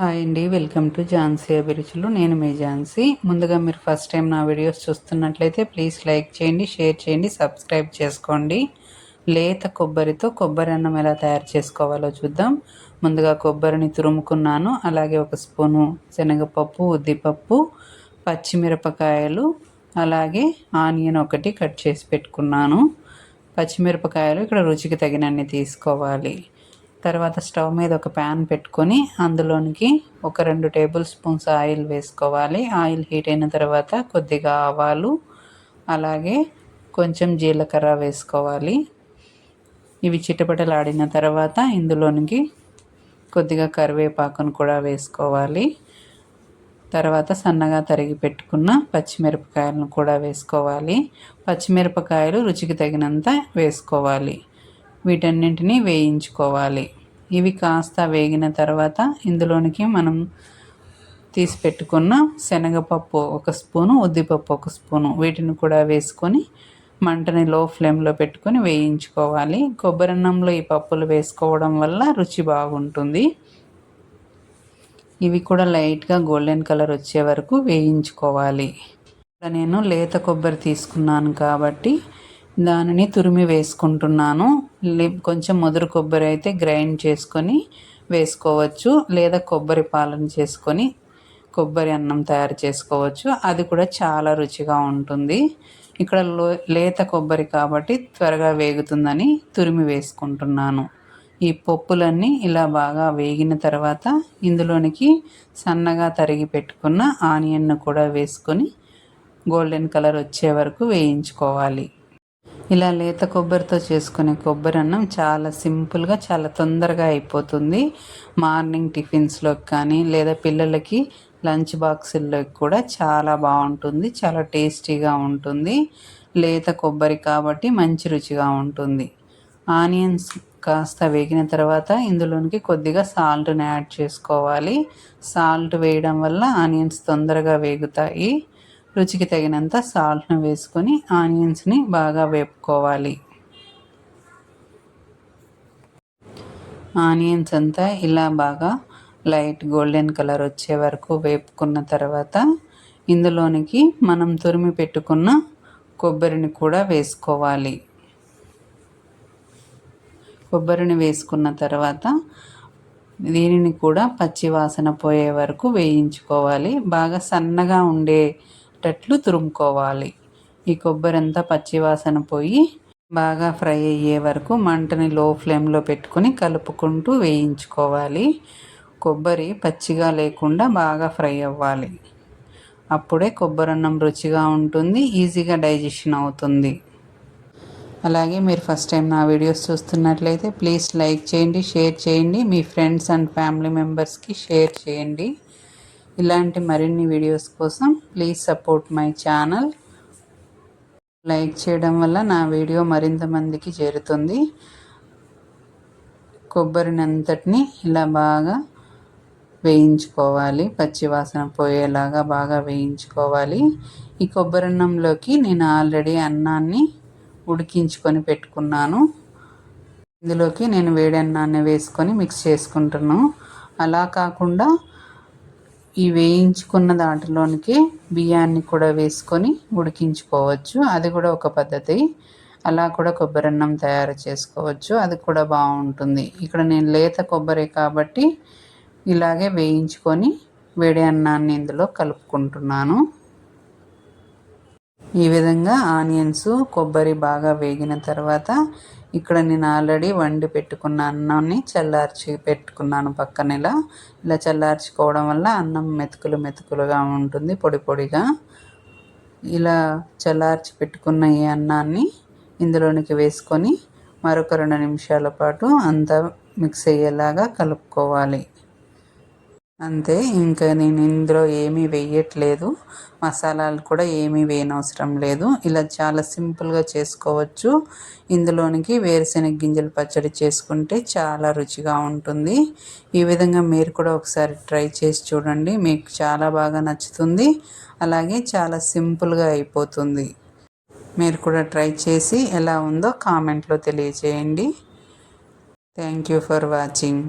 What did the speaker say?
Hi అండి welcome to Jhansi అభిరుచులు. నేను మీ ఝాన్సీ. ముందుగా మీరు ఫస్ట్ టైం నా వీడియోస్ చూస్తున్నట్లయితే ప్లీజ్ లైక్ చేయండి షేర్ చేయండి సబ్స్క్రైబ్ చేసుకోండి. లేత కొబ్బరితో కొబ్బరి అన్నం ఎలా తయారు చేసుకోవాలో చూద్దాం. ముందుగా కొబ్బరిని తురుముకున్నాను. అలాగే ఒక స్పూను శనగపప్పు ఉద్దిపప్పు పచ్చిమిరపకాయలు అలాగే ఆనియన్ ఒకటి కట్ చేసి పెట్టుకున్నాను. పచ్చిమిరపకాయలు ఇక్కడ రుచికి తగినన్ని తీసుకోవాలి. తర్వాత స్టవ్ మీద ఒక ప్యాన్ పెట్టుకొని అందులోనికి ఒక రెండు టేబుల్ స్పూన్స్ ఆయిల్ వేసుకోవాలి. ఆయిల్ హీట్ అయిన తర్వాత కొద్దిగా ఆవాలు అలాగే కొంచెం జీలకర్ర వేసుకోవాలి. ఇవి చిటపటలాడిన తర్వాత ఇందులోనికి కొద్దిగా కరివేపాకును కూడా వేసుకోవాలి. తర్వాత సన్నగా తరిగి పెట్టుకున్న పచ్చిమిరపకాయలను కూడా వేసుకోవాలి. పచ్చిమిరపకాయలు రుచికి తగినంత వేసుకోవాలి. వీటన్నింటినీ వేయించుకోవాలి. ఇవి కాస్త వేగిన తర్వాత ఇందులోనికి మనం తీసి పెట్టుకున్న శనగపప్పు ఒక స్పూను ఉద్దిపప్పు ఒక స్పూను. వీటిని కూడా వేసుకొని మంటని లో ఫ్లేమ్లో పెట్టుకొని వేయించుకోవాలి. కొబ్బరి అన్నంలో ఈ పప్పులు వేసుకోవడం వల్ల రుచి బాగుంటుంది. ఇవి కూడా లైట్గా గోల్డెన్ కలర్ వచ్చే వరకు వేయించుకోవాలి. నేను లేత కొబ్బరి తీసుకున్నాను కాబట్టి దానిని తురిమి వేసుకుంటున్నాను. కొంచెం ముదురు కొబ్బరి అయితే గ్రైండ్ చేసుకొని వేసుకోవచ్చు లేదా కొబ్బరి పాలను చేసుకొని కొబ్బరి అన్నం తయారు చేసుకోవచ్చు. అది కూడా చాలా రుచిగా ఉంటుంది. ఇక్కడ లో లేత కొబ్బరి కాబట్టి త్వరగా వేగుతుందని తురిమి వేసుకుంటున్నాను. ఈ పప్పులన్నీ ఇలా బాగా వేగిన తర్వాత ఇందులోనికి సన్నగా తరిగి పెట్టుకున్న ఆనియన్ను కూడా వేసుకొని గోల్డెన్ కలర్ వచ్చే వరకు వేయించుకోవాలి. ఇలా లేత కొబ్బరితో చేసుకునే కొబ్బరి అన్నం చాలా సింపుల్గా చాలా తొందరగా అయిపోతుంది. మార్నింగ్ టిఫిన్స్లోకి కానీ లేదా పిల్లలకి లంచ్ బాక్సుల్లోకి కూడా చాలా బాగుంటుంది. చాలా టేస్టీగా ఉంటుంది. లేత కొబ్బరి కాబట్టి మంచి రుచిగా ఉంటుంది. ఆనియన్స్ కాస్త వేగిన తర్వాత ఇందులోనికి కొద్దిగా సాల్ట్ని యాడ్ చేసుకోవాలి. సాల్ట్ వేయడం వల్ల ఆనియన్స్ తొందరగా వేగుతాయి. రుచికి తగినంత సాల్ట్ను వేసుకొని ఆనియన్స్ని బాగా వేపుకోవాలి. ఆనియన్స్ అంతా ఇలా బాగా లైట్ గోల్డెన్ కలర్ వచ్చే వరకు వేపుకున్న తర్వాత ఇందులోనికి మనం తురిమి పెట్టుకున్న కొబ్బరిని కూడా వేసుకోవాలి. కొబ్బరిని వేసుకున్న తర్వాత దీనిని కూడా పచ్చి వాసన పోయే వరకు వేయించుకోవాలి. బాగా సన్నగా ఉండే వచ్చేటట్లు తురుముకోవాలి. ఈ కొబ్బరి అంతా పచ్చివాసన పోయి బాగా ఫ్రై అయ్యే వరకు మంటని లో ఫ్లేమ్లో పెట్టుకుని కలుపుకుంటూ వేయించుకోవాలి. కొబ్బరి పచ్చిగా లేకుండా బాగా ఫ్రై అవ్వాలి. అప్పుడే కొబ్బరి అన్నం రుచిగా ఉంటుంది ఈజీగా డైజెషన్ అవుతుంది. అలాగే మీరు ఫస్ట్ టైం నా వీడియోస్ చూస్తున్నట్లయితే ప్లీజ్ లైక్ చేయండి షేర్ చేయండి మీ ఫ్రెండ్స్ అండ్ ఫ్యామిలీ మెంబర్స్కి షేర్ చేయండి. ఇలాంటి మరిన్ని వీడియోస్ కోసం please support my channel like చేయడం వల్ల నా వీడియో మరింత మందికి చేరుతుంది. కొబ్బరినంతటిని ఇలా బాగా వేయించుకోవాలి. పచ్చివాసన పోయేలాగా బాగా వేయించుకోవాలి. ఈ కొబ్బరి అన్నంలోకి నేను ఆల్రెడీ అన్నాన్ని ఉడికించుకొని పెట్టుకున్నాను. ఇందులోకి నేను వేడి అన్నాన్ని వేసుకొని మిక్స్ చేసుకుంటున్నాను. అలా కాకుండా ఈ వేయించుకున్న దాంట్లోనికి బియ్యాన్ని కూడా వేసుకొని ఉడికించుకోవచ్చు. అది కూడా ఒక పద్ధతి. అలా కూడా కొబ్బరి అన్నం తయారు చేసుకోవచ్చు. అది కూడా బాగుంటుంది. ఇక్కడ నేను లేత కొబ్బరి కాబట్టి ఇలాగే వేయించుకొని వేడి అన్నాన్ని ఇందులో కలుపుకుంటున్నాను. ఈ విధంగా ఆనియన్స్ కొబ్బరి బాగా వేగిన తర్వాత ఇక్కడ నేను ఆల్రెడీ వండి పెట్టుకున్న అన్నాన్ని చల్లార్చి పెట్టుకున్నాను పక్కన ఇలా ఇలా చల్లార్చుకోవడం వల్ల అన్నం మెతుకులు మెతుకులుగా ఉంటుంది పొడి పొడిగా. ఇలా చల్లార్చి పెట్టుకున్న ఈ అన్నాన్ని ఇందులోనికి వేసుకొని మరొక రెండు నిమిషాల పాటు అంతా మిక్స్ అయ్యేలాగా కలుపుకోవాలి. అంతే. ఇంకా నేను ఇందులో ఏమీ వేయట్లేదు. మసాలాలు కూడా ఏమీ వేయనవసరం లేదు. ఇలా చాలా సింపుల్గా చేసుకోవచ్చు. ఇందులోనికి వేరుశెనగ గింజలు పచ్చడి చేసుకుంటే చాలా రుచిగా ఉంటుంది. ఈ విధంగా మీరు కూడా ఒకసారి ట్రై చేసి చూడండి. మీకు చాలా బాగా నచ్చుతుంది. అలాగే చాలా సింపుల్గా అయిపోతుంది. మీరు కూడా ట్రై చేసి ఎలా ఉందో కామెంట్లో తెలియజేయండి. Thank you for watching.